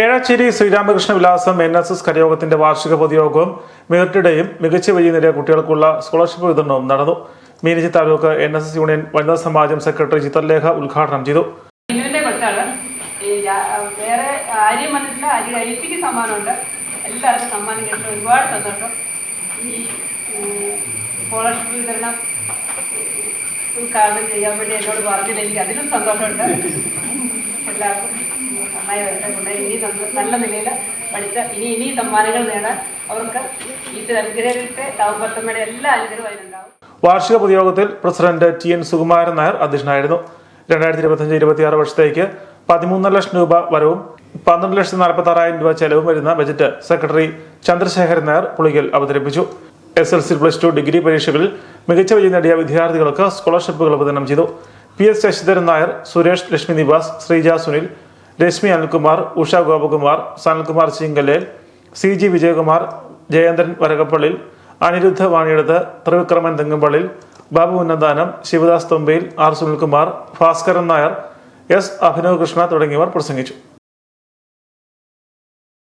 ഏഴാച്ചേരി ശ്രീരാമകൃഷ്ണ വിലാസം N S S കരയോഗത്തിന്റെ വാർഷിക പൊതുയോഗവും മെറിറ്റിടെയും മികച്ച വഴി നേടിയ കുട്ടികൾക്കുള്ള സ്കോളർഷിപ്പ് വിതരണവും നടന്നു. Meenachil taluk N S S union വനിതാ സമാജം സെക്രട്ടറി ചിത്രലേഖ ഉദ്ഘാടനം ചെയ്തു. വേറെ ആര്യം എല്ലാവർക്കും ഒരുപാട് ഈ സ്കോളർഷിപ്പ് വിതരണം ചെയ്യാൻ വേണ്ടി എന്നോട് പറഞ്ഞില്ല എനിക്ക് അതിലും സന്തോഷമുണ്ട്. എല്ലാവർക്കും നന്നായി വരട്ടെ ഇനി നല്ല- നല്ല നിലയിൽ പഠിച്ച ഇനി ഇനി സമ്മാനങ്ങൾ നേടാൻ അവർക്ക് ഈശ്വര അനുഗ്രഹത്തെ ദൗപത്തമ്മയുടെ എല്ലാ അനുഗ്രഹവും വാർഷിക പൊതുയോഗത്തിൽ president T N Sukumaran Nair അധ്യക്ഷനായിരുന്നു. രണ്ടായിരത്തി ഇരുപത്തിയഞ്ച് ഇരുപത്തിയാറ് വർഷത്തേക്ക് പതിമൂന്നര ലക്ഷം രൂപ വരവും പന്ത്രണ്ട് ലക്ഷത്തി നാൽപ്പത്തി ആറായിരം രൂപ ചെലവും വരുന്ന ബജറ്റ് സെക്രട്ടറി ചന്ദ്രശേഖരൻ നായർ പുളികൽ അവതരിപ്പിച്ചു. S L C plus two degree പരീക്ഷകളിൽ മികച്ച വിജയം നേടിയ വിദ്യാർത്ഥികൾക്ക് സ്കോളർഷിപ്പുകൾ വിതരണം ചെയ്തു. P S Sasidharan Nair Suresh Lakshmi Niwas Sreeja Sunil Reshmi Anilkumar Usha Gopakumar Sanalkumar Chinkalel C G Vijayakumar Jayendran Varakappallil Aniruddha Vaniyeduthu Thrivikraman Thengumpallil Babu Unnadanam Sivadas Thumbayil R Sunilkumar Bhaskaran Nair S Abhinav Krishna തുടങ്ങിയവർ പ്രസംഗിച്ചു.